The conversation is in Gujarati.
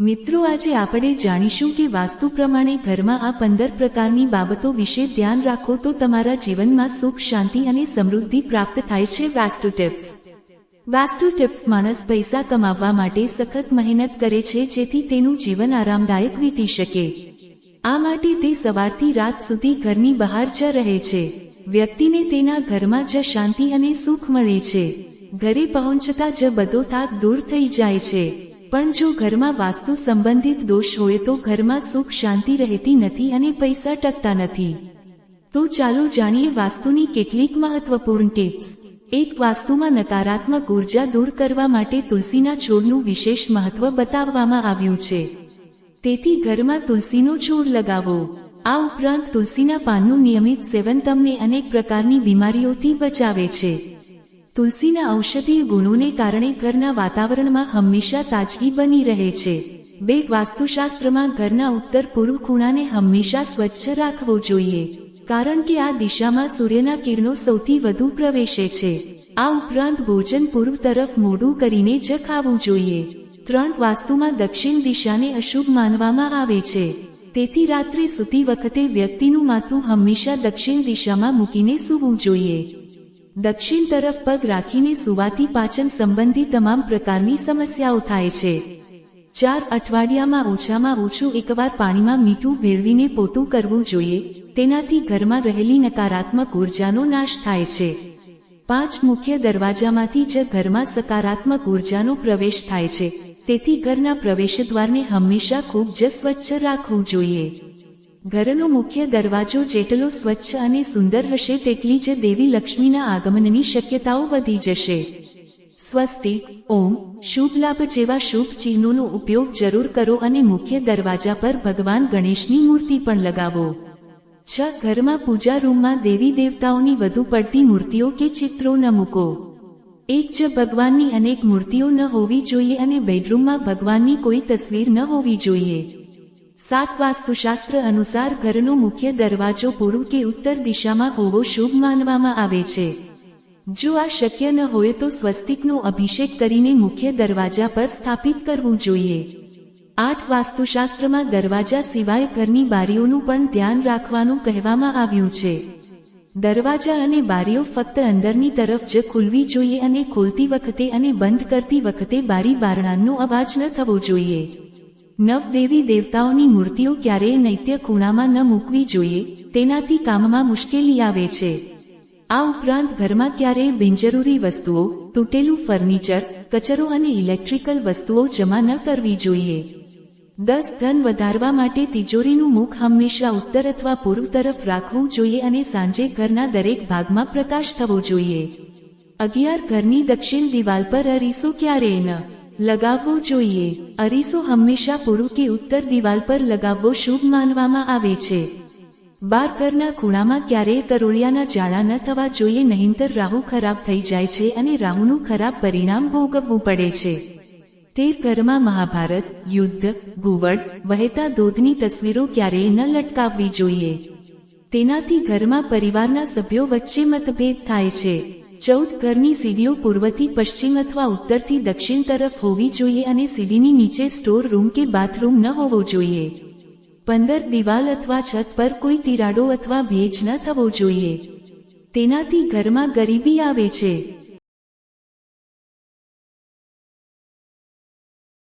મિત્રો, આજે આપણે જાણીશું કે વાસ્તુ પ્રમાણે ઘરમાં આ પંદર પ્રકારની બાબતો વિશે ધ્યાન રાખો તો તમારા જીવનમાં સુખ, શાંતિ અને સમૃદ્ધિ પ્રાપ્ત થાય છે. વાસ્તુ ટિપ્સ. વાસ્તુ ટિપ્સ, માણસ પૈસા કમાવવા માટે સખત મહેનત કરે છે, જેથી તેનું જીવન આરામદાયક વીતી શકે. આ માટે તે સવારથી રાત સુધી ઘરની બહાર જ રહે છે. વ્યક્તિને તેના ઘરમાં જ શાંતિ અને સુખ મળે છે. ઘરે પહોંચતા જ બધો થાક દૂર થઈ જાય છે. પણ જો ઘરમાં વાસ્તુ સંબંધિત દોષ હોય તો ઘરમાં સુખ, શાંતિ રહેતી નથી અને પૈસા ટકતા નથી. તો ચાલો જાણીએ વાસ્તુની કેટલીક મહત્વપૂર્ણ ટિપ્સ. એક, વાસ્તુમાં નકારાત્મક ઊર્જા દૂર કરવા માટે તુલસીના છોડનું વિશેષ મહત્વ બતાવવામાં આવ્યું છે. તેથી ઘરમાં તુલસીનો છોડ લગાવો. આ ઉપરાંત તુલસીના પાનનું નિયમિત સેવન તમને અનેક પ્રકારની બીમારીઓથી બચાવે છે. તુલસીના ઔષધીય ગુણોને કારણે ઘરના વાતાવરણમાં હંમેશા તાજગી બની રહે છે. બે વાસ્તુશાસ્ત્રમાં ઘરના ઉત્તર પૂર્વ ખૂણાને હંમેશા સ્વચ્છ રાખવો જોઈએ, કારણ કે આ દિશામાં સૂર્યના કિરણો સૌથી વધુ પ્રવેશે છે. આ ઉપરાંત ભોજન પૂર્વ તરફ મોઢું કરીને જ ખાવું જોઈએ. ત્રણ વાસ્તુમાં દક્ષિણ દિશાને અશુભ માનવામાં આવે છે. તેથી રાત્રે સૂતી વખતે વ્યક્તિનું માથું હંમેશા દક્ષિણ દિશામાં મૂકીને સૂવું જોઈએ. દક્ષિણ તરફ પગ રાખીને સુવાથી પાચન સંબંધી તમામ પ્રકારની સમસ્યાઓ થાય છે. ચાર અઠવાડિયામાં ઓછામાં ઓછું એકવાર પાણીમાં મીઠું ભેળવીને પોતું કરવું જોઈએ, તેનાથી ઘરમાં રહેલી નકારાત્મક ઉર્જાનો નાશ થાય છે. પાંચ મુખ્ય દરવાજામાંથી જ ઘરમાં સકારાત્મક ઉર્જાનો પ્રવેશ થાય છે, તેથી ઘરના પ્રવેશદ્વારને હંમેશા ખૂબ જ સ્વચ્છ રાખવું જોઈએ. ઘરનો મુખ્ય દરવાજો જેટલો સ્વચ્છ અને સુંદર હશે તેટલી જ દેવી લક્ષ્મીના આગમનની શક્યતાઓ વધી જશે. સ્વસ્તિક ઓમ, શુભ લાભ જેવા શુભ ચિહ્નોનો ઉપયોગ જરૂર કરો અને મુખ્ય દરવાજા પર ભગવાન ગણેશની મૂર્તિ પણ લગાવો. છ, ઘરમાં પૂજા રૂમમાં દેવી દેવતાઓની વધુ પડતી મૂર્તિઓ કે ચિત્રો ન મૂકો. એક, જ ભગવાનની અનેક મૂર્તિઓ ન હોવી જોઈએ અને બેડરૂમમાં ભગવાનની કોઈ તસવીર ન હોવી જોઈએ. સાત વાસ્તુશાસ્ત્ર અનુસાર ઘરનો મુખ્ય દરવાજો પૂર્વ કે ઉત્તર દિશામાં હોવો શુભ માનવામાં આવે છે. જો આ શક્ય ન હોય તો સ્વસ્તિકનો અભિષેક કરીને મુખ્ય દરવાજા પર સ્થાપિત કરવું જોઈએ. આઠ વાસ્તુશાસ્ત્રમાં દરવાજા સિવાય ઘરની બારીઓનું પણ ધ્યાન રાખવાનું કહેવામાં આવ્યું છે. દરવાજા અને બારીઓ ફક્ત અંદરની તરફ જ ખુલવી જોઈએ અને ખોલતી વખતે અને બંધ કરતી વખતે બારી બારણાનો અવાજ ન થવો જોઈએ. નવ દેવી દેવતાઓની મૂર્તિઓ ક્યારેય નૈત્ય ખૂણામાં ન મૂકવી જોઈએ, તેનાથી કામમાં મુશ્કેલી આવે છે. આ ઉપરાંત ઘરમાં ક્યારેય બિનજરૂરી વસ્તુઓ, તૂટેલું ફર્નિચર, કચરો અને ઇલેક્ટ્રિકલ વસ્તુઓ જમા ન કરવી જોઈએ. દસ ધન વધારવા માટે તિજોરીનું મુખ હંમેશા ઉત્તર અથવા પૂર્વ તરફ રાખવું જોઈએ અને સાંજે ઘરના દરેક ભાગમાં પ્રકાશ થવો જોઈએ. અગિયાર ઘરની દક્ષિણ દિવાલ પર અરીસો ક્યારેય ન લગાવવો જોઈએ. અરીસો હંમેશા પૂર્વ કે ઉત્તર દિવાલ પર લગાવવો શુભ માનવામાં આવે છે. બાર ઘરના ખૂણામાં ક્યારેય કરોળિયાના જાળા ન થવા જોઈએ, નહીંતર રાહુ ખરાબ થઈ જાય છે અને રાહુનું ખરાબ પરિણામ ભોગવવું પડે છે. તે ઘરમાં મહાભારત, યુદ્ધ ગુવડ વહેતા દૂધની તસવીરો ક્યારેય ન લટકાવવી જોઈએ. તેનાથી ઘરમાં પરિવારના સભ્યો વચ્ચે મતભેદ થાય છે. ચૌદ ઘરની સીડીઓ પૂર્વથી પશ્ચિમ અથવા ઉત્તરથી દક્ષિણ તરફ હોવી જોઈએ અને સીડીની નીચે સ્ટોર રૂમ કે બાથરૂમ ન હોવો જોઈએ. પંદર દિવાલ અથવા છત પર કોઈ તિરાડો અથવા ભેજ ન થવો જોઈએ. તેનાથી ઘરમાં ગરીબી આવે છે.